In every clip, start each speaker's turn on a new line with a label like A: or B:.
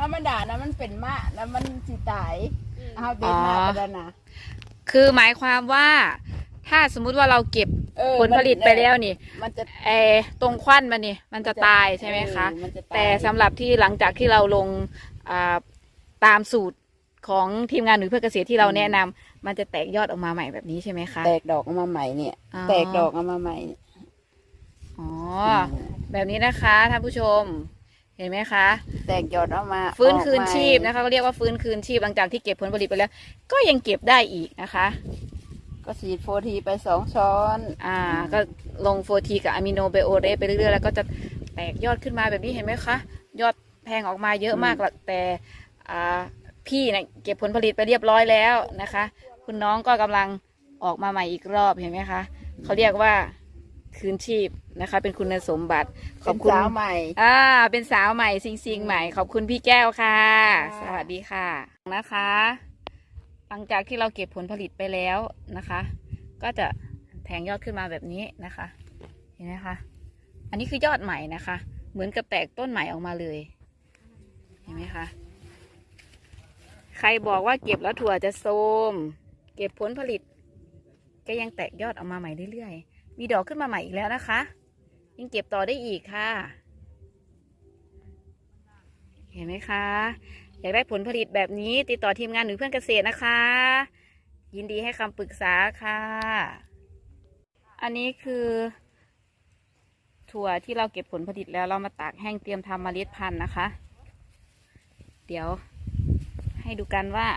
A: ธรรมดานะมันเป็นมะแล้วมันสิตายเอาเด็ดมา
B: อ๋อ
A: ก็ได้นะ
B: คือหมายความว่า ถ้าสมมุติว่าเราเก็บ
A: เออ
B: ผลผลิตไปแล้วนี่
A: มันจะ
B: ไอตรงควันมันนี่มันจะตายใช่ไหมคะ
A: เออมันจะาย
B: แต่สำหรับที่หลังจากที่เราลงอ่าตามสูตรของทีมงานหรือเพื่อเกษตรที่เรา
A: อืม
B: แนะนำมันจะแตกยอดออกมาใหม่แบบนี้ใช่ไหมคะ
A: แตกดอกออกมาใหม่เนี่ย
B: อ๋อ
A: แตกดอกออกมาใหม่เนี่ย
B: อ๋อ แบบนี้นะคะท่านผู้ชม เห็นไหมคะ
A: แตกยอดออกมา
B: ฟื้นคืน
A: ออกใหม่
B: ชีพนะคะเขาเรียกว่าฟื้นคืนชีพหลังจากที่เก็บผลผลิตไปแล้ว ก็ยังเก็บได้อีกนะคะ
A: ก็ฉีดโฟทีไปสองช้อน
B: อ่า ก็ลงโฟทีกับอะมิโนไบโอเรสไปเรื่อยๆแล้วก็จะแตกยอดขึ้นมาแบบนี้เห็นไหมคะ ยอดแทงออกมาเยอะมากละแต่อ่าพี่เนะเก็บผลผลิตไปเรียบร้อยแล้วนะคะ คุณน้องก็กำลังออกมาใหม่อีกรอบเห็นไหมคะเขาเรียกว่า คืนชีพนะคะ เป็นคุณสมบัติ ขอบ
A: เป็น
B: คุณ
A: สาวใหม่
B: อ่า เป็นสาวใหม่ซิงซิงๆใหม่ ขอบคุณพี่แก้วค่ะ
A: ค่ะ
B: สวัสดีค่ะนะคะ หลังจากที่เราเก็บผลผลิตไปแล้วนะคะ ก็จะแทงยอดขึ้นมาแบบนี้นะคะ เห็นไหมคะ อันนี้คือยอดใหม่นะคะ เหมือนกับแตกต้นใหม่ออกมาเลย เห็นไหมคะ ใครบอกว่าเก็บแล้วถั่วจะโทรมเก็บผลผลิต ก็ยังแตกยอดออกมาใหม่เรื่อยๆ มีดอกขึ้นมาใหม่อีกแล้วนะคะ ยังเก็บต่อได้อีกค่ะ เห็นไหมคะ อยากได้ผลผลิตแบบนี้ติดต่อทีมงานหรือเพื่อนเกษตรนะคะ ยินดีให้คำปรึกษาค่ะ อันนี้คือ ถั่วที่เราเก็บผลผลิตแล้วเรามาตากแห้งเตรียมทำเมล็ดพันธุ์นะคะ เดี๋ยวให้ดูกันว่า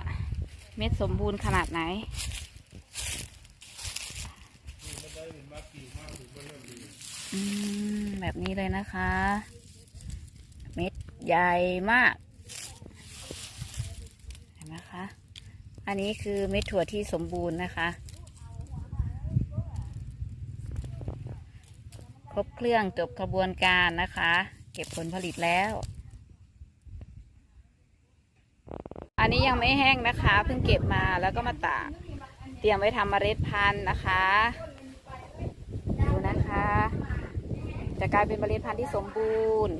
B: เม็ดสมบูรณ์ขนาดไหน อืมแบบนี้เลยนะคะ เม็ดใหญ่มาก เห็นไหมคะ อันนี้คือเม็ดถั่วที่สมบูรณ์นะคะ ครบเครื่องจบกระบวนการนะคะ เก็บผลผลิตแล้ว อันนี้ยังไม่แห้งนะคะ เพิ่งเก็บมาแล้วก็มาตาก เตรียมไว้ทำเมล็ดพันธุ์นะคะดูนะคะ จะกลายเป็นเมล็ดพันธุ์ที่สมบูรณ์